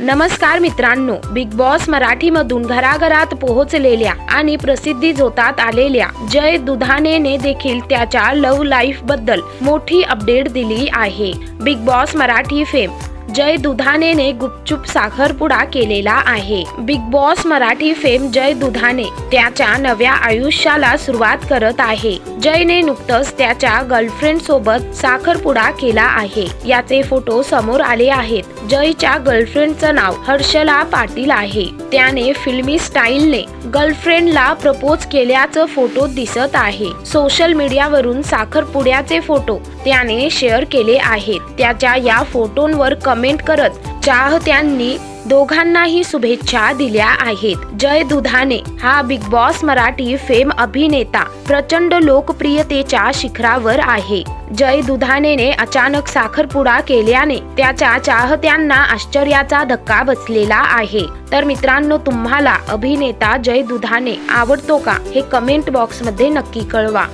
नमस्कार मित्रांनो big boss मराठीमधून घराघरात पोहोचलेल्या आणि प्रसिद्धी झोतात आलेल्या जय दुधानेने देखील त्याच्या लव्ह लाईफबद्दल मोठी अपडेट दिली आहे. Bigg Boss Marathi fame Jay दुधानेने गुपचूप साखरपुडा केलेला आहे. Bigg Boss Marathi fame Jay Dudhane त्याच्या नव्या आयुष्याला सुरुवात करत आहे. जयने नुकतंच त्याच्या गर्लफ्रेंड सोबत साखरपुडा केला आहे. याचे फोटो समोर आले आहेत. जयच्या गर्लफ्रेंडचं नाव हर्षला पाटील आहे. त्याने फिल्मी स्टाईलने गर्लफ्रेंडला प्रपोज केल्याचं फोटो दिसत आहे. सोशल मीडियावरून साखरपुड्याचे फोटो त्याने शेअर केले आहेत. त्याच्या या फोटोंवर कमेंट करत चाहत्यांनी दोघांनाही शुभेच्छा दिल्या आहेत. जय दुधाने हा बिग बॉस मराठी फेम अभिनेता प्रचंड लोकप्रियतेच्या शिखरावर आहे. जय दुधानेने अचानक साखरपुडा केल्याने त्याच्या चाहत्यांना आश्चर्याचा धक्का बसलेला आहे. तर मित्रांनो तुम्हाला अभिनेता जय दुधाने आवडतो का हे कमेंट बॉक्समध्ये नक्की कळवा.